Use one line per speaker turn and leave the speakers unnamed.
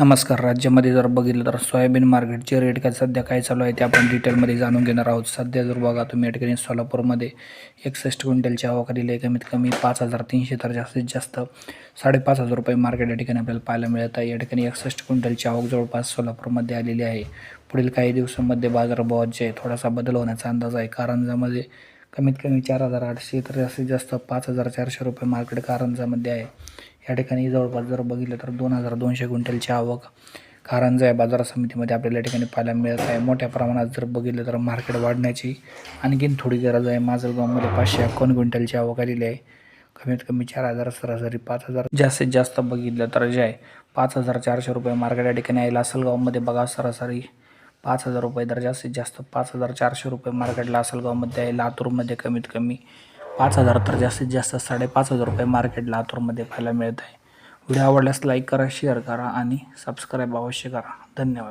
नमस्कार. राज्यामध्ये जर बघितलं तर सोयाबीन मार्केटचे रेट काय सध्या काय चालू आहे ते आपण डिटेलमध्ये जाणून घेणार आहोत. सध्या जर बघा तुम्ही या ठिकाणी सोलापूरमध्ये एकसष्ट क्विंटलची आवक आलेली आहे. कमीत कमी पाच हजार तीनशे तर जास्तीत जास्त साडेपाच हजार रुपये मार्केट या ठिकाणी आपल्याला पाहायला मिळत आहे. या ठिकाणी एकसष्ट क्विंटलची आवक जवळपास सोलापूरमध्ये आलेली आहे. पुढील काही दिवसांमध्ये बाजारभावात जे थोडासा बदल होण्याचा अंदाज आहे. कारंजामध्ये कमीत कमी चार हजार आठशे तर जास्तीत जास्त पाच हजार चारशे रुपये मार्केट कारंजामध्ये आहे. या ठिकाणी जवळपास जर बघितलं तर दोन हजार दोनशे क्विंटलची आवक कारंजा या बाजार समितीमध्ये आपल्याला या ठिकाणी पाहायला मिळत आहे. मोठ्या प्रमाणात जर बघितलं तर मार्केट वाढण्याची आणखीन थोडी गरज आहे. माजलगावमध्ये पाचशे अक्कावन्न क्विंटलची आवक आलेली आहे. कमीत कमी चार हजार सरासरी पाच हजार. जास्तीत जास्त बघितलं तर जे आहे पाच हजार चारशे रुपये मार्केट या ठिकाणी आहे. लासलगावमध्ये बघा सरासरी पाच हजार रुपये तर जास्तीत जास्त पाच हजार चारशे रुपये मार्केट लासलगावमध्ये आहे. लातूरमध्ये कमीत कमी पाच हजार तर जास्तीत जास्त साडेपाच हजार रुपये मार्केट लातूरमध्ये पाहायला मिळत आहे व्हिडिओ आवडल्यास लाईक करा शेअर करा आणि सबस्क्राईब अवश्य करा. धन्यवाद.